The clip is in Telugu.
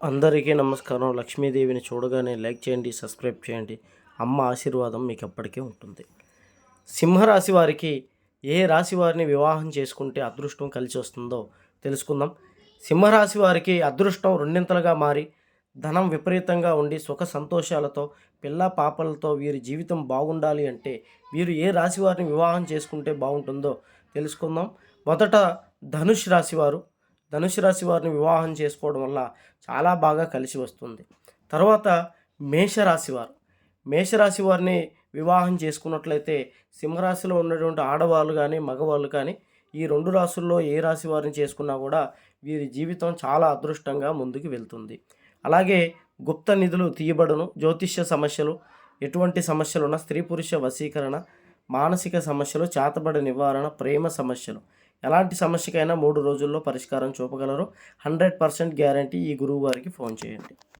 అందరికీ నమస్కారం. లక్ష్మీదేవిని చూడగానే లైక్ చేయండి సబ్స్క్రైబ్ చేయండి. అమ్మ ఆశీర్వాదం మీకు ఎప్పటికీ ఉంటుంది. సింహరాశి వారికి ఏ రాశి వారిని వివాహం చేసుకుంటే అదృష్టం కలిసి వస్తుందో తెలుసుకుందాం. సింహరాశి వారికి అదృష్టం రెండింతలుగా మారి ధనం విపరీతంగా ఉండి సుఖ సంతోషాలతో పిల్ల పాపలతో వీరి జీవితం బాగుండాలి అంటే వీరు ఏ రాశి వారిని వివాహం చేసుకుంటే బాగుంటుందో తెలుసుకుందాం. మొదట ధనుష్ రాశివారు ధనుసు రాశి వారిని వివాహం చేసుకోవడం వల్ల చాలా బాగా కలిసి వస్తుంది. తర్వాత మేషరాశి వారు. మేషరాశి వారిని వివాహం చేసుకున్నట్లయితే సింహరాశిలో ఉన్నటువంటి ఆడవాళ్ళు కానీ మగవాళ్ళు కానీ ఈ రెండు రాశుల్లో ఏ రాశి వారిని చేసుకున్నా కూడా వీరి జీవితం చాలా అదృష్టంగా ముందుకు వెళ్తుంది. అలాగే గుప్త నిధులు తీయబడును. జ్యోతిష్య సమస్యలు ఎటువంటి సమస్యలు ఉన్న స్త్రీ పురుష వశీకరణ మానసిక సమస్యలు చేతబడి నివారణ ప్రేమ సమస్యలు. ఎలాంటి సమస్యకైనా మూడు రోజుల్లో పరిష్కారం చూపగలరు. హండ్రెడ్ పర్సెంట్ గ్యారంటీ ఈ గురువు గారికి ఫోన్ చేయండి.